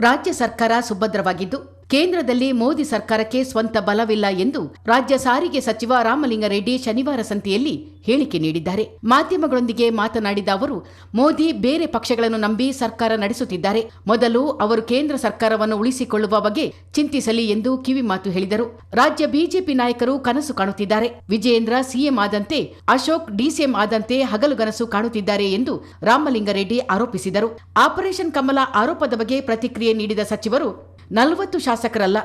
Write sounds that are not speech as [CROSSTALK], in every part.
ರಾಜ್ಯ ಸರ್ಕಾರ ಸುಭದ್ರವಾಗಿದ್ದು ಕೇಂದ್ರದಲ್ಲಿ ಮೋದಿ ಸರ್ಕಾರಕ್ಕೆ ಸ್ವಂತ ಬಲವಿಲ್ಲ ಎಂದು ರಾಜ್ಯ ಸಾರಿಗೆ ಸಚಿವ ರಾಮಲಿಂಗಾರೆಡ್ಡಿ ಶನಿವಾರ ಸಂತೆಯಲ್ಲಿ ಹೇಳಿಕೆ ನೀಡಿದ್ದಾರೆ. ಮಾಧ್ಯಮಗಳೊಂದಿಗೆ ಮಾತನಾಡಿದ ಅವರು, ಮೋದಿ ಬೇರೆ ಪಕ್ಷಗಳನ್ನು ನಂಬಿ ಸರ್ಕಾರ ನಡೆಸುತ್ತಿದ್ದಾರೆ. ಮೊದಲು ಅವರು ಕೇಂದ್ರ ಸರ್ಕಾರವನ್ನು ಉಳಿಸಿಕೊಳ್ಳುವ ಬಗ್ಗೆ ಚಿಂತಿಸಲಿ ಎಂದು ಕಿವಿಮಾತು ಹೇಳಿದರು. ರಾಜ್ಯ ಬಿಜೆಪಿ ನಾಯಕರು ಕನಸು ಕಾಣುತ್ತಿದ್ದಾರೆ. ವಿಜಯೇಂದ್ರ ಸಿಎಂ ಆದಂತೆ, ಅಶೋಕ್ ಡಿಸಿಎಂ ಆದಂತೆ ಹಗಲುಗನಸು ಕಾಣುತ್ತಿದ್ದಾರೆ ಎಂದು ರಾಮಲಿಂಗಾರೆಡ್ಡಿ ಆರೋಪಿಸಿದರು. ಆಪರೇಷನ್ ಕಮಲ ಆರೋಪದ ಬಗ್ಗೆ ಪ್ರತಿಕ್ರಿಯೆ ನೀಡಿದ ಸಚಿವರು, ನಲವತ್ತು ಶಾಸಕರಲ್ಲ.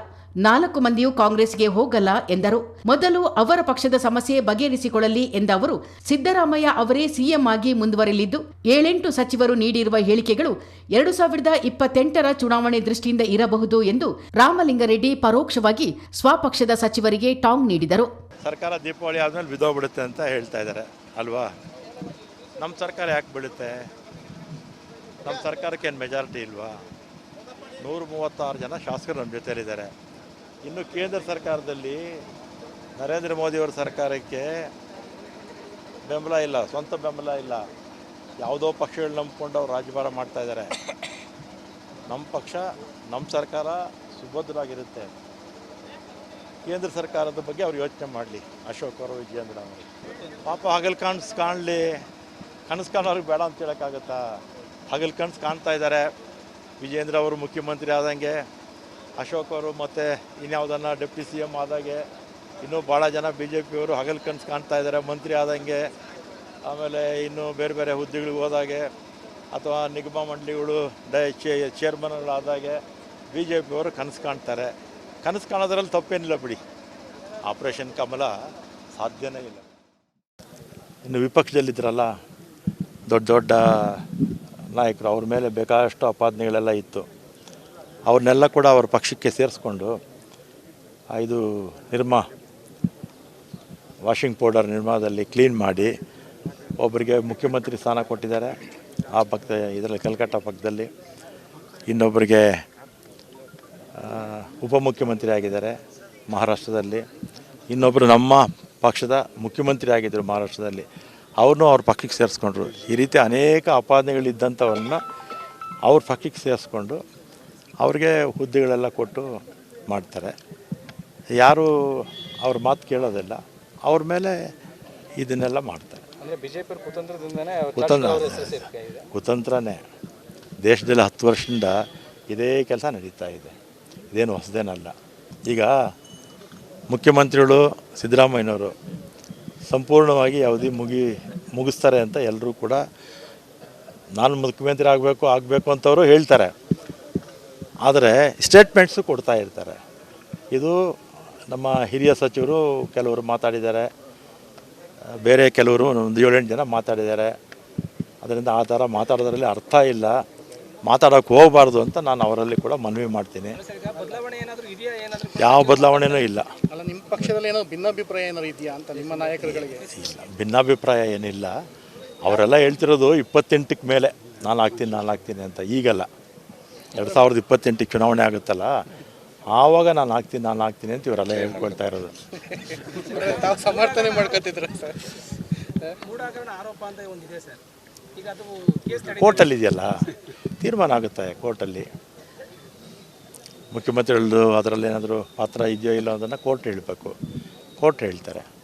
ನಾಲ್ಕು ಮಂದಿಯೂ ಕಾಂಗ್ರೆಸ್ಗೆ ಹೋಗಲ್ಲ ಎಂದರು. ಮೊದಲು ಅವರ ಪಕ್ಷದ ಸಮಸ್ಯೆ ಬಗೆಹರಿಸಿಕೊಳ್ಳಲಿ ಎಂದ ಅವರು ಸಿದ್ದರಾಮಯ್ಯ ಅವರೇ ಸಿಎಂ ಆಗಿ ಮುಂದುವರೆಯಲಿದ್ದು ಏಳೆಂಟು ಸಚಿವರು ನೀಡಿರುವ ಹೇಳಿಕೆಗಳು ಎರಡು ಸಾವಿರದ ಇಪ್ಪತ್ತೆಂಟರ ಚುನಾವಣೆ ದೃಷ್ಟಿಯಿಂದ ಇರಬಹುದು ಎಂದು ರಾಮಲಿಂಗಾರೆಡ್ಡಿ ಪರೋಕ್ಷವಾಗಿ ಸ್ವಪಕ್ಷದ ಸಚಿವರಿಗೆ ಟಾಂಗ್ ನೀಡಿದರು. ಸರ್ಕಾರ ದೀಪಾವಳಿ ಆದಮೇಲೆ ಬಿದ್ದೋಗ್ಬಿಡುತ್ತೆ ಅಂತ ಹೇಳ್ತಾ ಇದ್ದಾರೆ, ಅಲ್ವಾ? ನಮ್ಮ ಸರ್ಕಾರ ಯಾಕೆ ಬಿಡುತ್ತೆ ನಮ್ಮ ಸರ್ಕಾರಕ್ಕೆ ಏನು ಮೆಜಾರಿಟಿ ಇಲ್ವಾ? ನೂರ ಮೂವತ್ತಾರು ಜನ ಶಾಸಕರು ನಮ್ಮ ಜೊತೆಯಲ್ಲಿದ್ದಾರೆ. ಇನ್ನು ಕೇಂದ್ರ ಸರ್ಕಾರದಲ್ಲಿ ನರೇಂದ್ರ ಮೋದಿಯವರ ಸರ್ಕಾರಕ್ಕೆ ಬೆಂಬಲ ಇಲ್ಲ, ಸ್ವಂತ ಬೆಂಬಲ ಇಲ್ಲ. ಯಾವುದೋ ಪಕ್ಷಗಳು ನಂಬಿಕೊಂಡು ಅವ್ರು ರಾಜ್ಯಭಾರ ಮಾಡ್ತಾ ಇದ್ದಾರೆ. ನಮ್ಮ ಪಕ್ಷ, ನಮ್ಮ ಸರ್ಕಾರ ಸುಭದ್ರವಾಗಿರುತ್ತೆ. ಕೇಂದ್ರ ಸರ್ಕಾರದ ಬಗ್ಗೆ ಅವ್ರು ಯೋಚನೆ ಮಾಡಲಿ. ಅಶೋಕ್ ಅವರು, ವಿಜಯೇಂದ್ರ ಅವರು. ಪಾಪ ಹಗಲು ಕಾಣಿಸ್ ಕಾಣಲಿ. ಕನಸು ಕಾಣೋರಿಗೆ ಬೇಡ ಅಂತ ಹೇಳೋಕ್ಕಾಗತ್ತಾ? ಹಗಲು ಕನಸು ಕಾಣ್ತಾ ಇದ್ದಾರೆ. ವಿಜೇಂದ್ರ ಅವರು ಮುಖ್ಯಮಂತ್ರಿ ಆದಂಗೆ ಅಶೋಕ್ ಅವರು ಮತ್ತು ಇನ್ಯಾವುದನ್ನು ಡೆಪ್ಟಿ ಸಿ ಎಂ ಆದಾಗೆ ಇನ್ನೂ ಭಾಳ ಜನ ಬಿ ಜೆ ಪಿಯವರು ಹಗಲು ಕನಸು ಕಾಣ್ತಾ ಇದ್ದಾರೆ. ಮಂತ್ರಿ ಆದಂಗೆ ಆಮೇಲೆ ಇನ್ನೂ ಬೇರೆ ಬೇರೆ ಹುದ್ದೆಗಳಿಗೆ ಹೋದಾಗೆ ಅಥವಾ ನಿಗಮ ಮಂಡಳಿಗಳು ಡೈ ಚೇರ್ಮನ್ಗಳಾದಾಗೆ ಬಿ ಜೆ ಪಿಯವರು ಕನಸು ಕಾಣ್ತಾರೆ. ಕನಸು ಕಾಣೋದ್ರಲ್ಲಿ ತಪ್ಪೇನಿಲ್ಲ ಬಿಡಿ. ಆಪ್ರೇಷನ್ ಕಮಲ ಸಾಧ್ಯನೇ ಇಲ್ಲ. ಇನ್ನು ವಿಪಕ್ಷದಲ್ಲಿದ್ದರಲ್ಲ ದೊಡ್ಡ ದೊಡ್ಡ ನಾಯಕರು ಅವ್ರ ಮೇಲೆ ಬೇಕಾದಷ್ಟು ಅಪಾದನೆಗಳೆಲ್ಲ ಇತ್ತು. ಅವ್ರನ್ನೆಲ್ಲ ಕೂಡ ಅವ್ರ ಪಕ್ಷಕ್ಕೆ ಸೇರಿಸ್ಕೊಂಡು ಇದು ನಿರ್ಮಾ, ವಾಷಿಂಗ್ ಪೌಡರ್ ನಿರ್ಮಾದಲ್ಲಿ ಕ್ಲೀನ್ ಮಾಡಿ ಒಬ್ಬರಿಗೆ ಮುಖ್ಯಮಂತ್ರಿ ಸ್ಥಾನ ಕೊಟ್ಟಿದ್ದಾರೆ ಆ ಪಕ್ಕ ಇದರಲ್ಲಿ ಕಲ್ಕಟ್ಟ ಪಕ್ಕದಲ್ಲಿ. ಇನ್ನೊಬ್ಬರಿಗೆ ಉಪಮುಖ್ಯಮಂತ್ರಿ ಆಗಿದ್ದಾರೆ ಮಹಾರಾಷ್ಟ್ರದಲ್ಲಿ. ಇನ್ನೊಬ್ಬರು ನಮ್ಮ ಪಕ್ಷದ ಮುಖ್ಯಮಂತ್ರಿ ಆಗಿದ್ದರು ಮಹಾರಾಷ್ಟ್ರದಲ್ಲಿ. ಅವ್ರನ್ನೂ ಅವ್ರ ಪಕ್ಕಕ್ಕೆ ಸೇರಿಸ್ಕೊಂಡ್ರು. ಈ ರೀತಿ ಅನೇಕ ಅಪಾದನೆಗಳಿದ್ದಂಥವ್ರನ್ನ ಅವ್ರ ಪಕ್ಕಕ್ಕೆ ಸೇರಿಸ್ಕೊಂಡು ಅವ್ರಿಗೆ ಹುದ್ದೆಗಳೆಲ್ಲ ಕೊಟ್ಟು ಮಾಡ್ತಾರೆ. ಯಾರು ಅವ್ರ ಮಾತು ಕೇಳೋದಿಲ್ಲ. ಅವ್ರ ಮೇಲೆ ಇದನ್ನೆಲ್ಲ ಮಾಡ್ತಾರೆ. ಕುತಂತ್ರ. ಕುತಂತ್ರನೇ. ದೇಶದಲ್ಲಿ ಹತ್ತು ವರ್ಷದಿಂದ ಇದೇ ಕೆಲಸ ನಡೀತಾ ಇದೆ. ಇದೇನು ಹೊಸದೇನಲ್ಲ. ಈಗ ಮುಖ್ಯಮಂತ್ರಿಗಳು ಸಿದ್ದರಾಮಯ್ಯನವರು ಸಂಪೂರ್ಣವಾಗಿ ಯಾವುದೇ ಮುಗಿ, ಮುಗಿಸ್ತಾರೆ ಅಂತ ಎಲ್ಲರೂ ಕೂಡ ನಾನು ಮುಖ್ಯಮಂತ್ರಿ ಆಗಬೇಕು ಆಗಬೇಕು ಅಂತವರು ಹೇಳ್ತಾರೆ. ಆದರೆ ಸ್ಟೇಟ್ಮೆಂಟ್ಸು ಕೊಡ್ತಾ ಇರ್ತಾರೆ. ಇದು ನಮ್ಮ ಹಿರಿಯ ಸಚಿವರು ಕೆಲವರು ಮಾತಾಡಿದ್ದಾರೆ. ಬೇರೆ ಕೆಲವರು ಒಂದು ಏಳೆಂಟು ಜನ ಮಾತಾಡಿದ್ದಾರೆ. ಅದರಿಂದ ಆ ಥರ ಮಾತಾಡೋದ್ರಲ್ಲಿ ಅರ್ಥ ಇಲ್ಲ. ಮಾತಾಡೋಕೆ ಹೋಗಬಾರ್ದು ಅಂತ ನಾನು ಅವರಲ್ಲಿ ಕೂಡ ಮನವಿ ಮಾಡ್ತೀನಿ. ಬದಲಾವಣೆ ಏನಾದರೂ ಇದೆಯಾ ಏನಾದರೂ ಯಾವ ಬದಲಾವಣೆನೂ ಇಲ್ಲ. ಅಲ್ಲ ನಿಮ್ಮ ಪಕ್ಷದಲ್ಲಿ ಏನೋ ಭಿನ್ನಾಭಿಪ್ರಾಯ ಏನಾದ್ರು ಇದೆಯಾ ಅಂತ ನಿಮ್ಮ ನಾಯಕರುಗಳಿಗೆ? ಇಲ್ಲ ಭಿನ್ನಾಭಿಪ್ರಾಯ ಏನಿಲ್ಲ. ಅವರೆಲ್ಲ ಹೇಳ್ತಿರೋದು ಇಪ್ಪತ್ತೆಂಟಕ್ಕೆ ಮೇಲೆ. ನಾನು ಹಾಕ್ತೀನಿ ನಾನು ಹಾಕ್ತೀನಿ ಅಂತ. ಈಗಲ್ಲ. ಎರಡು ಸಾವಿರದ ಇಪ್ಪತ್ತೆಂಟಕ್ಕೆ ಚುನಾವಣೆ ಆಗುತ್ತಲ್ಲ ಆವಾಗ ನಾನು ಹಾಕ್ತೀನಿ ನಾನು ಹಾಕ್ತೀನಿ ಅಂತ ಇವರೆಲ್ಲ ಹೇಳ್ಕೊಳ್ತಾ ಇರೋದು. [LAUGHS] ತಾವು ಸಮರ್ಥನೆ ಮಾಡ್ಕೊತಿದ್ರು ಸರ್? ಮೂಢಾಕರಣ ಆರೋಪ ಅಂತ ಒಂದಿದೆ ಸರ್. ಈಗ ಅದು ಕೇಸ್ ಕೋರ್ಟಲ್ಲಿ ಇದೆಯಲ್ಲ? ತೀರ್ಮಾನ ಆಗುತ್ತೆ ಕೋರ್ಟಲ್ಲಿ. ಮುಖ್ಯಮಂತ್ರಿಗಳದ್ದು ಅದರಲ್ಲಿ ಏನಾದರೂ ಪಾತ್ರ ಇದೆಯೋ ಇಲ್ಲೋ ಅದನ್ನು ಕೋರ್ಟ್ ಹೇಳಬೇಕು. ಕೋರ್ಟ್ ಹೇಳ್ತಾರೆ.